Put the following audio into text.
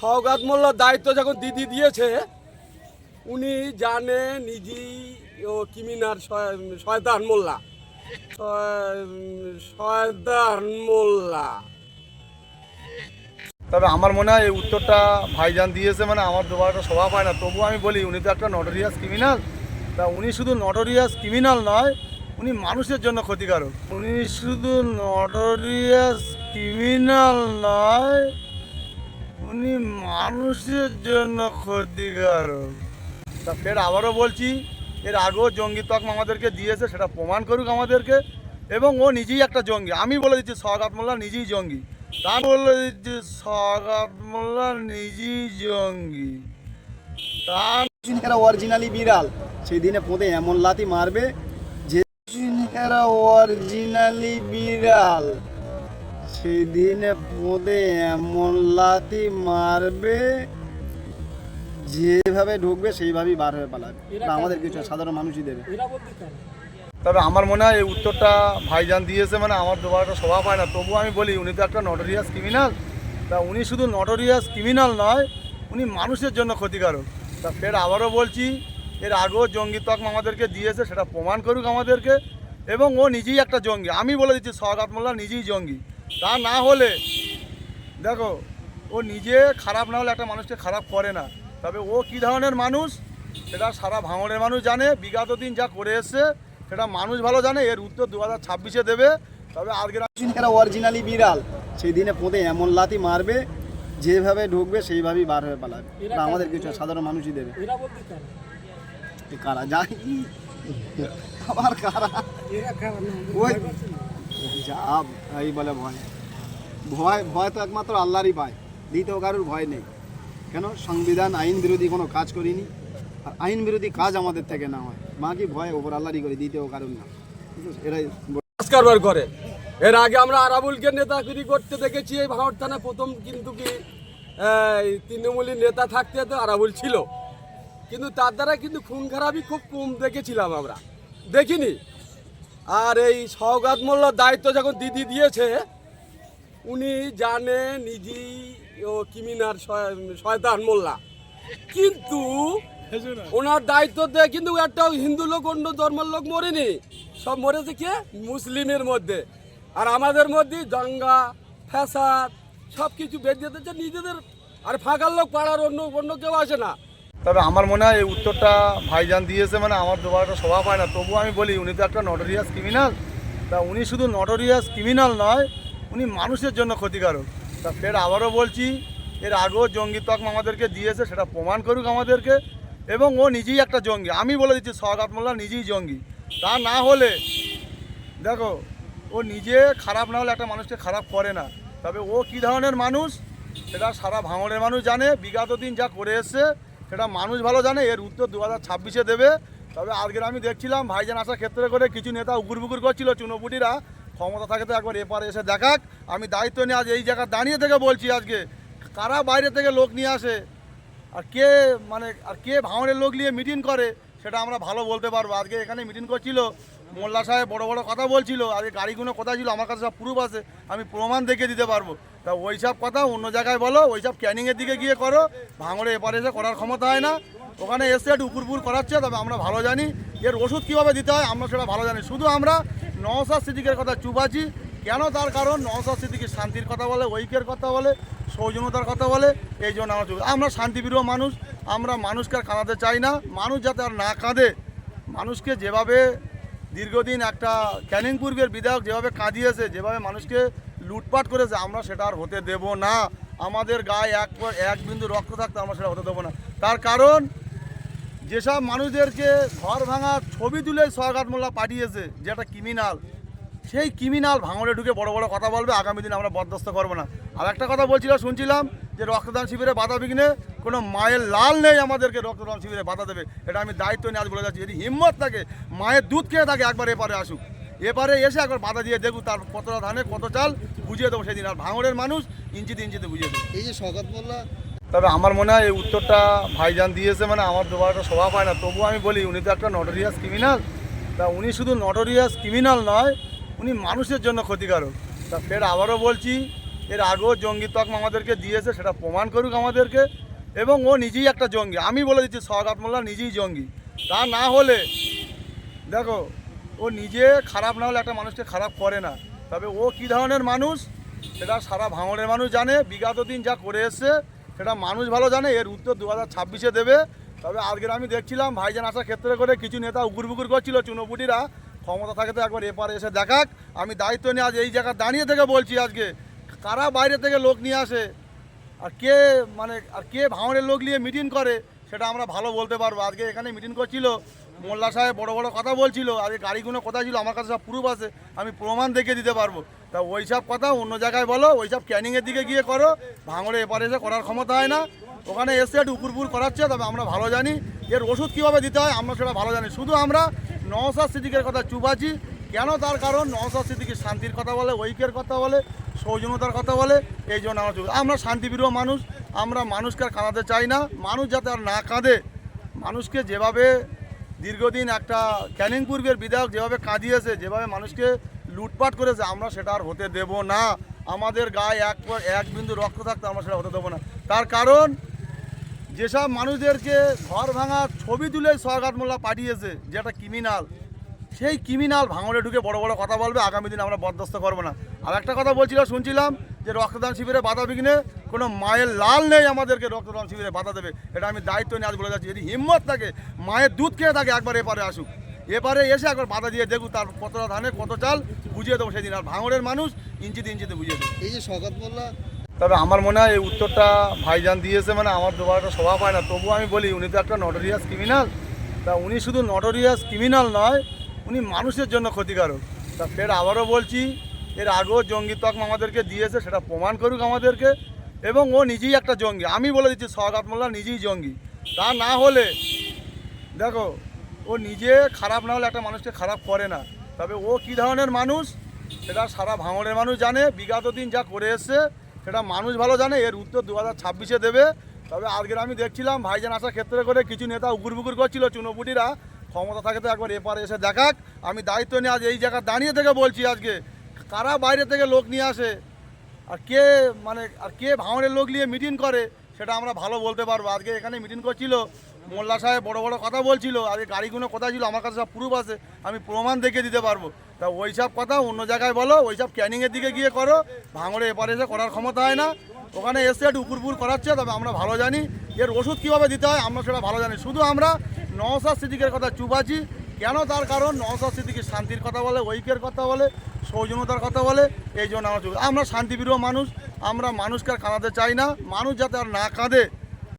সৌগাত মোল্লার দায়িত্ব যখন দিদি দিয়েছে, উনি জানে নিজেই ও কিমিনার শয়- শয়তান মোল্লা। শয়- শয়তান মোল্লা। তবে আমার মনে হয় এই উত্তরটা ভাইজান দিয়েছে মানে আমার দুবার একটা স্বভাব হয় না। তবুও আমি বলি, উনি তো একটা নটোরিয়াস ক্রিমিনাল তা উনি শুধু নটোরিয়াস ক্রিমিনাল নয়, উনি মানুষের জন্য ক্ষতিকারক। উনি শুধু নটোরিয়াস ক্রিমিনাল নয় উনি মানুষের জন্য ক্ষতিকারক। তা ফের আবারও বলছি, এর আগেও জঙ্গি তকমা আমাদেরকে দিয়েছে, সেটা প্রমাণ করুক আমাদেরকে। এবং ও নিজেই একটা জঙ্গি। আমি বলে দিচ্ছি সগাত মোল্লা নিজেই জঙ্গি। তা বলে দিচ্ছি সগাত মোল্লা নিজেই জঙ্গি। তার এরা অরিজিনালি বিড়াল সেই দিনে পোঁদে এমন লাতি মারবে যে এরা অরিজিনালি বিড়াল। সেদিনে পোঁদে এমন লাতি মারবে যেভাবে ঢুকবে সেইভাবেই বার হয়ে পালাবে। না আমাদের কিছু সাধারণ মানুষই দেবে। তবে আমার মনে হয় এই উত্তরটা ভাইজান দিয়েছে মানে আমার দুবার একটা স্বভাব হয় না। তবুও আমি বলি উনি তো একটা নটোরিয়াস ক্রিমিনাল তা উনি শুধু নটোরিয়াস ক্রিমিনাল নয় উনি মানুষের জন্য ক্ষতিকারক। তা ফের আবারও বলছি এর আগেও জঙ্গি তকমা আমাদেরকে দিয়েছে সেটা প্রমাণ করুক আমাদেরকে। এবং ও নিজেই একটা জঙ্গি। আমি বলে দিচ্ছি সগাত মোল্লা নিজেই জঙ্গি। তা না হলে দেখো ও নিজে খারাপ না হলে একটা মানুষকে খারাপ করে না। তবে ও কী ধরনের মানুষ? সেটা সারা ভাঙড়ের মানুষ জানে বিগত দিন যা করে এসছে সেটা মানুষ ভালো জানে এর উত্তর দু হাজার ছাব্বিশে দেবে। তবে আজকের এরা অরিজিনালি বিড়াল সেই দিনে পোঁদে এমন লাতি মারবে যেভাবে ঢুকবে সেইভাবেই বার হয়ে পালাবে। না আমাদের কিছু সাধারণ মানুষই দেবে। কারা? জানি আবার কারা? ওই যা এই বলে ভয়। ভয় ভয় তো একমাত্র আল্লাহরই পায়। দ্বিতীয় কারোর ভয় নেই। কেন? সংবিধান, আইন বিরোধী কোনো কাজ করিনি। আর আইন বিরোধী কাজ আমাদের থেকে না হয়। মা কি ভয় ওপর আল্লাহরই করি, দ্বিতীয় কারণ না? এরাই করে। এর আগে আমরা আরাবুলকে নেতাগিরি করতে দেখেছি, এই ভাঙড় থানায় প্রথম কিন্তু কি তৃণমূলের নেতা থাকতে তো আরাবুল ছিল। কিন্তু তার দ্বারা কিন্তু খুন খারাপই খুব কম দেখেছিলাম আমরা। দেখিনি। আর এই সৌগাত মোল্লার দায়িত্ব যখন দিদি দিয়েছে, উনি জানে নিজেই ও কিমিনার শয়তান মোল্লা। কিন্তু ওনার দায়িত্ব দিয়ে কিন্তু একটা হিন্দু লোক, অন্য ধর্মের লোক মরেনি। সব মরেছে কে? মুসলিমের মধ্যে। আর আমাদের মধ্যে দঙ্গা ফ্যাসাদ সব কিছু বেরিয়ে দিচ্ছে নিজেদের আর ফাঁকার লোক পাড়ার অন্য অন্য কেউ আসে না। তবে আমার মনে হয় এই উত্তরটা ভাইজান দিয়েছে মানে আমার দুবার একটা স্বভাব হয় না। তবুও আমি বলি, উনি তো একটা নটোরিয়াস ক্রিমিনাল তা উনি শুধু নটোরিয়াস ক্রিমিনাল নয়, উনি মানুষের জন্য ক্ষতিকারক। তা ফের আবারও বলছি, এর আগেও জঙ্গি তকমা আমাদেরকে দিয়েছে, সেটা প্রমাণ করুক আমাদেরকে। এবং ও নিজেই একটা জঙ্গি। আমি বলে দিচ্ছি সগাত মোল্লা নিজেই জঙ্গি। তা না হলে, দেখো, ও নিজে খারাপ না হলে একটা মানুষকে খারাপ করে না। তবে ও কী ধরনের মানুষ? সেটা সারা ভাঙড়ের মানুষ জানে। বিগত দিন যা করে এসছে সেটা মানুষ ভালো জানে, এর উত্তর দু হাজার ছাব্বিশে দেবে। তবে আজকের আমি দেখছিলাম ভাইজান আসার ক্ষেত্রে করে কিছু নেতা উগুর বুকুর করছিল, চুনোপুটিরা। ক্ষমতা থাকে তো একবার এপারে এসে দেখাক। আমি দায়িত্ব নিয়ে আজ এই জায়গায় দাঁড়িয়ে থেকে বলছি আজকে, কারা বাইরে থেকে লোক নিয়ে আসে, আর কে মানে আর কে ভাঙনের লোক নিয়ে মিটিং করে, সেটা আমরা ভালো বলতে পারব। আজকে এখানে মিটিং করছিল মোল্লা সাহেব বড় বড় কথা বলছিল, আর এই গাড়িগুলো কোথায় ছিল, আমার কাছে সব প্রুফ আছে, আমি প্রমাণ দেখে দিতে পারব। তা ওই সব কথা অন্য জায়গায় বলো, ওই সব ক্যানিংয়ের দিকে গিয়ে করো, ভাঙড়ে এপারে এসে করার ক্ষমতা হয় না। ওখানে এসে একটু উপরপুর করাচ্ছে, তবে আমরা ভালো জানি। এর ওষুধ কীভাবে দিতে হয়, আমরা সেটা ভালো জানি। শুধু আমরা নওসাদ সিদ্দিকের কথা চুপ আছি। কেন তার কারণ নওসাদ সিদ্দিকি শান্তির কথা বলে, ঐক্যের কথা বলে, সৌজন্যতার কথা বলে, এই জন্য আমরা চুপ আমরা শান্তিপ্রিয় মানুষ, আমরা মানুষকে আর কাঁদাতে চাই না। মানুষ যাতে আর না কাঁদে, মানুষকে যেভাবে দীর্ঘদিন একটা ক্যানিং পূর্বের বিধায়ক যেভাবে কাঁদিয়েছে, যেভাবে মানুষকে লুটপাট করেছে, আমরা সেটা আর হতে দেব না। আমাদের গায়ে এক এক বিন্দু রক্ত থাকতে আমরা সেটা হতে দেবো না। তার কারণ, যেসব মানুষদেরকে ঘর ভাঙা ছবি তুলে সরকার মোল্লা পাঠিয়েছে, যেটা ক্রিমিনাল সেই ক্রিমিনাল ভাঙড়ে ঢুকে বড় বড় কথা বলবে, আগামী দিনে আমরা বরদাস্ত করব না। আর একটা কথা বলছিল, শুনছিলাম যে রক্তদান শিবিরে বাধা বিঘ্নে কোনো মায়ের লাল নেই আমাদেরকে রক্তদান শিবিরে বাধা দেবে। এটা আমি দায়িত্ব নিয়ে আজ বলে যাচ্ছি। যদি হিম্মত থাকে মায়ের দুধ খেয়ে থাকে একবার এপারে আসুক। এপারে এসে একবার বাধা দিয়ে দেখুক তার কতটা ধানে কত চাল বুঝিয়ে দেবো সেদিন। আর ভাঙড়ের মানুষ ইঞ্চিতে ইঞ্চিতে বুঝিয়ে দেবো। এই যে শকত মোল্লা তবে আমার মনে হয় এই উত্তরটা ভাইজান দিয়েছে মানে আমার দুবার একটা স্বভাব হয় না। তবুও আমি বলি উনি তো একটা নটোরিয়াস ক্রিমিনাল তা উনি শুধু নটোরিয়াস ক্রিমিনাল নয় উনি মানুষের জন্য ক্ষতিকারক। তা ফের আবারও বলছি এর আগেও জঙ্গি তকমা আমাদেরকে দিয়েছে, সেটা প্রমাণ করুক আমাদেরকে। এবং ও নিজেই একটা জঙ্গি। আমি বলে দিচ্ছি সৌগাত মোল্লা নিজেই জঙ্গি। তা না হলে, দেখো, ও নিজে খারাপ না হলে একটা মানুষকে খারাপ করে না। তবে ও কী ধরনের মানুষ? সেটা সারা ভাঙড়ের মানুষ জানে, বিগত দিন যা করে এসছে, সেটা মানুষ ভালো জানে, এর উত্তর দু হাজার ছাব্বিশে দেবে। তবে আজকের আমি দেখছিলাম, ভাইজান আসার ক্ষেত্রে করে কিছু নেতা উগুর বুকুর করছিল, চুনোপুটিরা। ক্ষমতা থাকে তো একবার এপারে এসে দেখাক। আমি দায়িত্ব নিয়ে আজ এই জায়গায় দাঁড়িয়ে থেকে বলছি আজকে কারা বাইরে থেকে লোক নিয়ে আসে? আর কে মানে আর কে ভাঙনের লোক নিয়ে মিটিং করে? সেটা আমরা ভালো বলতে পারব। আজকে এখানে মিটিং করছিল, মোল্লা সাহেব বড় বড় কথা বলছিল, আজকে গাড়িগুলো কোথায় ছিল, আমার কাছে সব প্রুফ আছে, আমি প্রমাণ দেখে দিতে পারব। তা ওই সব কথা অন্য জায়গায় বলো, ওই সব ক্যানিংয়ের দিকে গিয়ে করো। ভাঙড়ে এপারে এসে করার ক্ষমতা হয় না। ওখানে এসে একটু উপুরপুর করাচ্ছে, তবে আমরা ভালো জানি। এর ওষুধ কীভাবে দিতে হয়, আমরা সেটা ভালো জানি। শুধু আমরা নওসাদ সিদ্দিকের কথা চুপ আছি। কেন তার কারণ? নওসাদ সিদ্দিকি শান্তির কথা বলে, ঐক্যের কথা বলে, সৌজন্যতার কথা বলে, এই জন্য আমরা আমরা শান্তিপ্রিয় মানুষ, আমরা মানুষকে আর কাঁদাতে চাই না। মানুষ যাতে আর না কাঁদে, মানুষকে যেভাবে দীর্ঘদিন একটা ক্যানিং পূর্বের বিধায়ক যেভাবে কাঁদিয়েছে, যেভাবে মানুষকে লুটপাট করেছে, আমরা সেটা আর হতে দেব না। আমাদের গায়ে এক এক বিন্দু রক্ত থাকতে আমরা সেটা হতে দেবো না। তার কারণ, যেসব মানুষদেরকে ঘর ভাঙার ছবি তুলে সরকার মোল্লা পাঠিয়েছে, যেটা ক্রিমিনাল সেই ক্রিমিনাল ভাঙড়ে ঢুকে বড় বড় কথা বলবে আগামী দিনে আমরা বরদাস্ত করব না। আর একটা কথা বলছিলাম শুনছিলাম যে রক্তদান শিবিরে বাধা বিঘ্নে কোনো মায়ের লাল নেই আমাদেরকে রক্তদান শিবিরে বাধা দেবে। এটা আমি দায়িত্ব নিয়ে আজ বলে যাচ্ছি যদি হিম্মত থাকে মায়ের দুধ খেয়ে থাকে একবার এপারে আসুক। এপারে এসে একবার বাধা দিয়ে দেখুক তার কতটা ধানে কত চাল বুঝিয়ে দেবো সেদিন। আর ভাঙড়ের মানুষ ইঞ্চিতে ইঞ্চিতে বুঝিয়ে দেবো। এই যে শওকত মোল্লা। তবে আমার মনে হয় এই উত্তরটা ভাইজান দিয়েছে মানে আমার দুবার একটা স্বভাব হয় না। তবুও আমি বলি উনি তো একটা নটোরিয়াস ক্রিমিনাল তা উনি শুধু নটোরিয়াস ক্রিমিনাল নয় উনি মানুষের জন্য ক্ষতিকারক। তা ফের আবারও বলছি, এর আগেও জঙ্গি তকমা আমাদেরকে দিয়েছে, সেটা প্রমাণ করুক আমাদেরকে। এবং ও নিজেই একটা জঙ্গি। আমি বলে দিচ্ছি সৌগাত মোল্লা নিজেই জঙ্গি। তা না হলে, দেখো, ও নিজে খারাপ না হলে একটা মানুষকে খারাপ করে না। তবে ও কী ধরনের মানুষ? সেটা সারা ভাঙড়ের মানুষ জানে, বিগত দিন যা করে এসছে, সেটা মানুষ ভালো জানে, এর উত্তর দু হাজার ছাব্বিশে দেবে। তবে আজকের আমি দেখছিলাম, ভাইজান আসার ক্ষেত্রে করে কিছু নেতা উগুর বুকুর করছিল, চুনোপুটিরা। ক্ষমতা থাকে তো একবার এপারে এসে দেখাক। আমি দায়িত্ব নিয়ে আজ এই জায়গায় দাঁড়িয়ে থেকে বলছি আজকে, কারা বাইরে থেকে লোক নিয়ে আসে, আর কে মানে আর কে ভাঙড়ের লোক নিয়ে মিটিং করে, সেটা আমরা ভালো বলতে পারব। আজকে এখানে মিটিং করছিল, মোল্লা সাহেব বড় বড় কথা বলছিল আজকে গাড়িগুলো কোথায় ছিল, আমার কাছে সব প্রুফ আছে, আমি প্রমাণ দেখে দিতে পারব। তা ওই সব কথা অন্য জায়গায় বলো, ওই সব ক্যানিংয়ের দিকে গিয়ে করো, ভাঙড়ে এপারে এসে করার ক্ষমতা হয় না। ওখানে এসে একটু উপুরপুর করাচ্ছে, তবে আমরা ভালো জানি, এর ওষুধ কীভাবে দিতে হয়, আমরা সেটা ভালো জানি। শুধু আমরা নওসাদ সিদ্দিকের কথা চুপ আছি কেন? তার কারণ নওসাদ সিদ্দিকি শান্তির কথা বলে, ঐক্যের কথা বলে, সৌজন্যতার কথা বলে, এই জন্য আমরা আমরা শান্তিপ্রিয় মানুষ, আমরা মানুষকে আর কাঁদাতে চাই না। মানুষ যাতে আর না কাঁদে